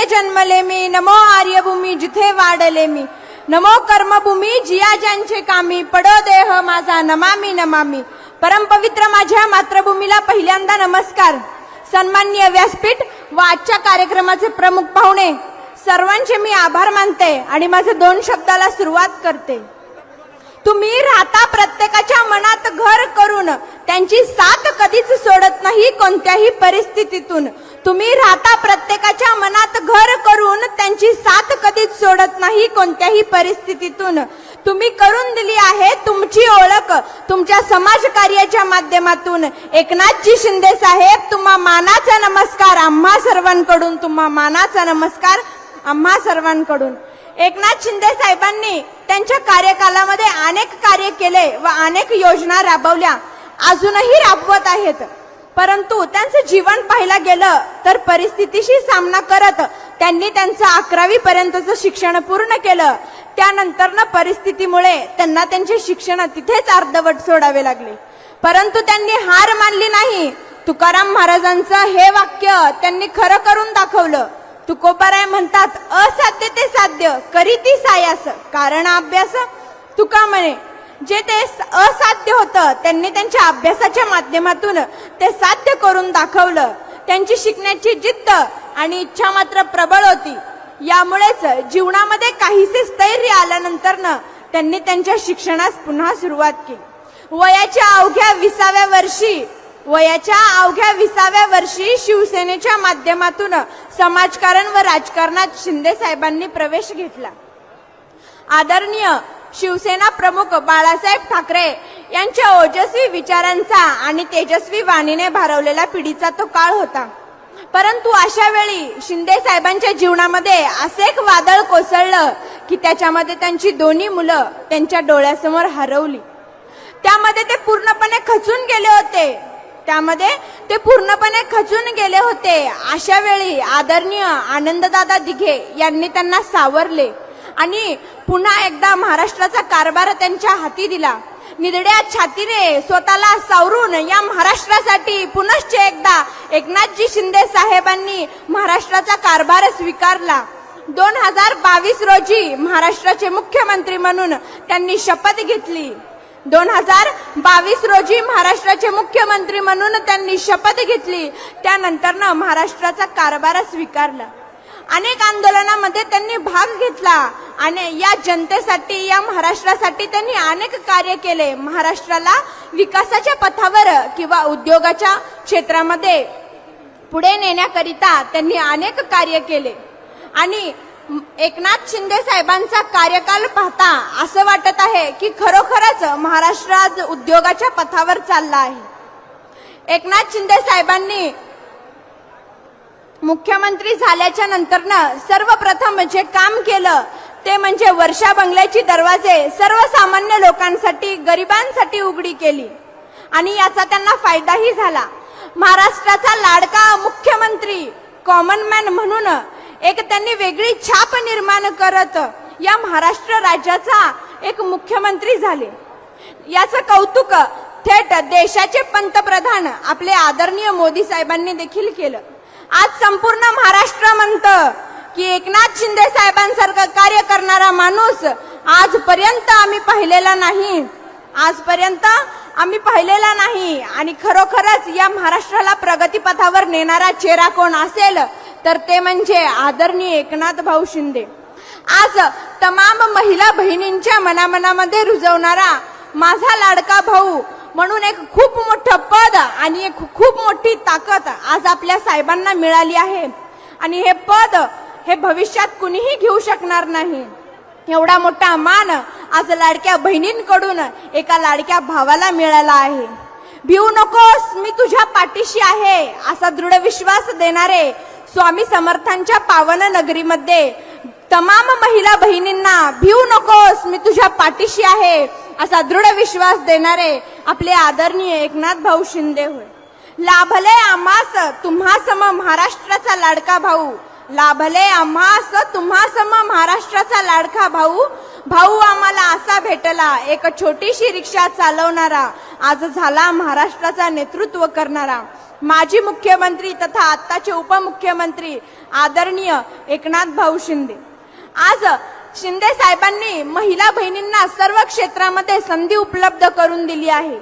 जिथे जन्मले मी नमो आर्यभूमी जिथे वाढले मी. नमो कर्मभूमी जिया ज्यांचे कामी पडो देह माझा नमामी नमामी. परमपवित्र माझ्या मातृभूमीला पहिल्यांदा नमस्कार. सन्माननीय व्यासपीठ व आजच्या कार्यक्रमाचे प्रमुख पाहुणे सर्वांचे मी आभार मानते आणि माझे दोन शब्दाला सुरुवात करते. तुम्ही राहता प्रत्येकाच्या मनात घर करून त्यांची साथ कधीच सोडत नाही कोणत्याही परिस्थितीतून. तुम्ही राहता प्रत्येकाच्या मनात घर करून त्यांची साथ कधीच सोडत नाही कोणत्याही परिस्थितीतून. तुम्ही करून दिली आहे तुमची ओळख तुमच्या समाज कार्याच्या माध्यमातून. एकनाथजी शिंदे साहेब तुम्हा मानाचा नमस्कार. आम्हा सर्वांकडून तुम्हा मानाचा नमस्कार आम्हा सर्वांकडून. एकनाथ शिंदे साहेबांनी त्यांच्या कार्यकालामध्ये अनेक कार्य केले व अनेक योजना राबवल्या. अजूनही राबवत आहेत. परंतु त्यांचं जीवन पाहायला गेलं तर परिस्थितीशी सामना करत त्यांनी त्यांचं अकरावी पर्यंतचं शिक्षण पूर्ण केलं. त्यानंतर ना परिस्थितीमुळे त्यांना त्यांचे शिक्षण तिथेच अर्धवट सोडावे लागले. परंतु त्यांनी हार मानली नाही. तुकाराम महाराजांचं हे वाक्य त्यांनी खरं करून दाखवलं. तुकोबाराय म्हणतात असाध्य ते साध्य करीती सायास कारण अभ्यास तुका म्हणे जे ते असाध्य होतं त्यांनी त्यांच्या अभ्यासाच्या माध्यमातून ते साध्य करून दाखवलं. त्यांची शिकण्याची जिद्द आणि इच्छा मात्र प्रबळ होती. यामुळेच जीवनामध्ये काहीसे स्थैर्य आल्यानंतर त्यांनी त्यांच्या शिक्षणास पुन्हा सुरुवात केली. वयाच्या अवघ्या विसाव्या वर्षी वयाच्या अवघ्या विसाव्या वर्षी शिवसेनेच्या माध्यमातून समाजकारण व राजकारणात शिंदे साहेबांनी प्रवेश घेतला. आदरणीय शिवसेना प्रमुख बाळासाहेब ठाकरे यांच्या ओजस्वी विचारांचा आणि तेजस्वी वाणीने भारवलेला पिढीचा तो काळ होता. परंतु अशा वेळी शिंदे साहेबांच्या जीवनामध्ये असे एक वादळ कोसळलं की त्याच्यामध्ये त्यांची दोन्ही मुलं त्यांच्या डोळ्यासमोर हरवली. त्यामध्ये ते पूर्णपणे खचून गेले होते. त्यामध्ये ते पूर्णपणे खचून गेले होते. अशा वेळी आदरणीय आनंददादा दिघे यांनी त्यांना सावरले आणि पुन्हा एकदा महाराष्ट्राचा कारभार त्यांच्या हाती दिला. निधड्या छातीने स्वतःला सावरून या महाराष्ट्रासाठी पुनश्च एकदा एकनाथजी शिंदे साहेबांनी महाराष्ट्राचा कारभार स्वीकारला. दोन हजार बावीस रोजी महाराष्ट्राचे मुख्यमंत्री म्हणून त्यांनी शपथ घेतली. दोन हजार बावीस रोजी महाराष्ट्राचे मुख्यमंत्री म्हणून त्यांनी शपथ घेतली. त्यानंतर ना महाराष्ट्राचा कारभार स्वीकारला. अनेक आंदोलनामध्ये त्यांनी भाग घेतला आणि या जनतेसाठी या महाराष्ट्रासाठी त्यांनी अनेक कार्य केले. महाराष्ट्राला विकासाच्या पथावर किंवा उद्योगाच्या क्षेत्रामध्ये पुढे नेण्याकरिता त्यांनी अनेक कार्य केले. आणि एकनाथ शिंदे साहेबांचा कार्यकाल पाहता असं वाटत आहे की खरोखरच महाराष्ट्र आज उद्योगाच्या पथावर चालला आहे. एकनाथ शिंदे साहेबांनी मुख्यमंत्री झाल्याच्या नंतरनं सर्वप्रथम जे काम केलं ते म्हणजे वर्षा बंगल्याची दरवाजे सर्वसामान्य लोकांसाठी गरिबांसाठी उघडी केली. आणि याचा त्यांना फायदाही झाला. महाराष्ट्राचा लाडका मुख्यमंत्री कॉमन मॅन म्हणून एक त्यांनी वेगळी छाप निर्माण करत या महाराष्ट्र राज्याचा एक मुख्यमंत्री झाले. याचं कौतुक थेट देशाचे पंतप्रधान आपले आदरणीय मोदी साहेबांनी देखील केलं. आज संपूर्ण महाराष्ट्र म्हणतं की एकनाथ शिंदे साहेबांसारखं कार्य करणारा माणूस आजपर्यंत आम्ही पाहिलेला नाही. आजपर्यंत आम्ही पाहिलेला नाही. आणि खरोखरच या महाराष्ट्राला प्रगतीपथावर नेणारा चेहरा कोण असेल तर ते म्हणजे आदरणीय एकनाथ भाऊ शिंदे. आज तमाम महिला बहिणींच्या मनामनामध्ये रुजवणारा माझा लाडका भाऊ म्हणून एक खूप मोठं पद आणि एक खूप मोठी ताकद आज आपल्या साहेबांना मिळाली आहे. आणि हे पद हे भविष्यात कुणीही घेऊ शकणार नाही. एवढा मोठा मान आज लाडक्या बहिणींकडून एका लाडक्या भावाला मिळाला आहे. भिवू नकोस मी तुझ्या पाठीशी आहे असा दृढ विश्वास देणारे स्वामी समर्थांच्या पावन नगरीमध्ये तमाम महिला बहिणींना भिऊ नकोस मी तुझ्या पाठीशी आहे असा दृढ विश्वास देणारे आपले आदरणीय एकनाथ भाऊ शिंदे होय. लाभले आम्हास तुम्हा सम महाराष्ट्राचा लाडका भाऊ. लाभले आम्हास तुम्हा सम महाराष्ट्राचा लाडका भाऊ. भाऊ आम्हाला असा भेटला एक छोटीशी रिक्षा चालवणारा आज झाला महाराष्ट्राचा नेतृत्व करणारा. माजी मुख्यमंत्री तथा आत्ताचे उपमुख्यमंत्री आदरणीय एकनाथ भाऊ शिंदे. आज शिंदे साहेबांनी महिला बहिणींना सर्व क्षेत्रामध्ये संधी उपलब्ध करून दिली आहे.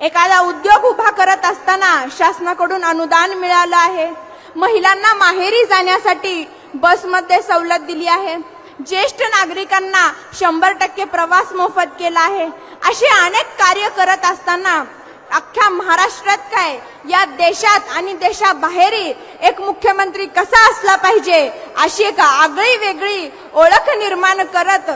एखादा उद्योग उभा करत असताना शासनाकडून अनुदान मिळालं आहे. महिलांना माहेरी जाण्यासाठी बसमध्ये सवलत दिली आहे. ज्येष्ठ नागरिकांना शंभर टक्के प्रवास मोफत केला आहे. असे अनेक कार्य करत असताना अख्ख्या महाराष्ट्रात काय? या देशात आणि देशाबाहेरही एक मुख्यमंत्री कसा असला पाहिजे अशी एक आगळी वेगळी ओळख निर्माण करत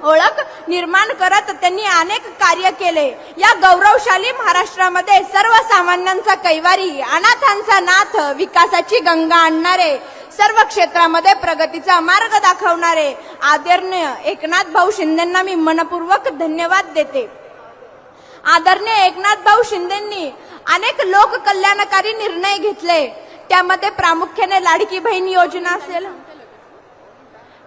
ओळख निर्माण करत त्यांनी अनेक कार्य केले. या गौरवशाली महाराष्ट्रामध्ये सर्वसामान्यांचा कैवारी अनाथांचा नाथ विकासाची गंगा आणणारे सर्व क्षेत्रामध्ये प्रगतीचा मार्ग दाखवणारे आदरणीय एकनाथ भाऊ शिंदेना मी मनपूर्वक धन्यवाद देते. आदरणीय एकनाथ भाऊ शिंदेंनी अनेक लोक कल्याणकारी निर्णय घेतले. त्यामध्ये प्रामुख्याने लाडकी बहीण योजना असेल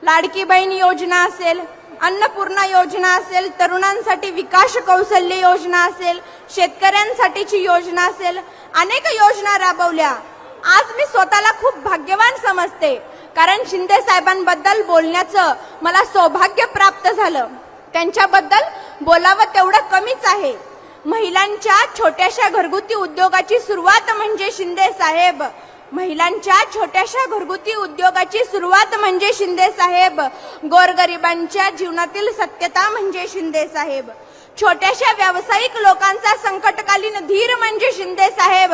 लाडकी बहीण योजना असेल अन्नपूर्णा योजना असेल तरुणांसाठी विकास कौशल्य योजना असेल शेतकऱ्यांसाठीची योजना असेल अनेक योजना राबवल्या. आज मी स्वतःला खूप भाग्यवान समजते कारण शिंदे साहेबांबद्दल बोलण्याचं मला सौभाग्य प्राप्त झालं. त्यांच्याबद्दल बोलावं तेवढं कमीच आहे. महिलांच्या छोट्याशा घरगुती उद्योगाची सुरुवात म्हणजे शिंदे साहेब. महिलांच्या छोट्याशा घरगुती उद्योगाची सुरुवात म्हणजे शिंदे साहेब. गोरगरिबांच्या जीवनातील सत्यता म्हणजे शिंदे साहेब. छोट्याशा व्यावसायिक लोकांचा संकटकालीन धीर म्हणजे शिंदे साहेब.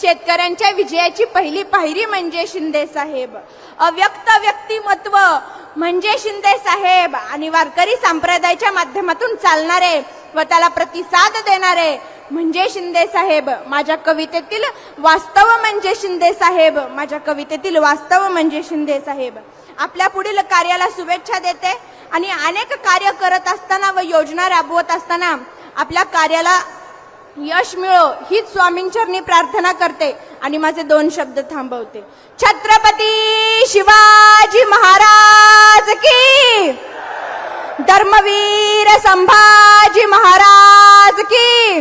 शेतकऱ्यांच्या विजयाची पहिली पायरी म्हणजे शिंदे साहेब. अव्यक्त व्यक्तिमत्व म्हणजे शिंदे साहेब. आणि वारकरी संप्रदायाच्या माध्यमातून चालणारे व त्याला प्रतिसाद देणारे म्हणजे शिंदे साहेब. माझ्या कवितेतील वास्तव म्हणजे शिंदे साहेब. माझ्या कवितेतील वास्तव म्हणजे शिंदे साहेब. आपल्या पुढील कार्याला शुभेच्छा देते. आणि अनेक कार्य करत असताना व योजना राबवत असताना आपल्या कार्याला यश मिळो हीच स्वामींचरणी प्रार्थना करते. आणि माझे दोन शब्द थांबवते. छत्रपती शिवाजी महाराज की! धर्मवीर संभाजी महाराज की!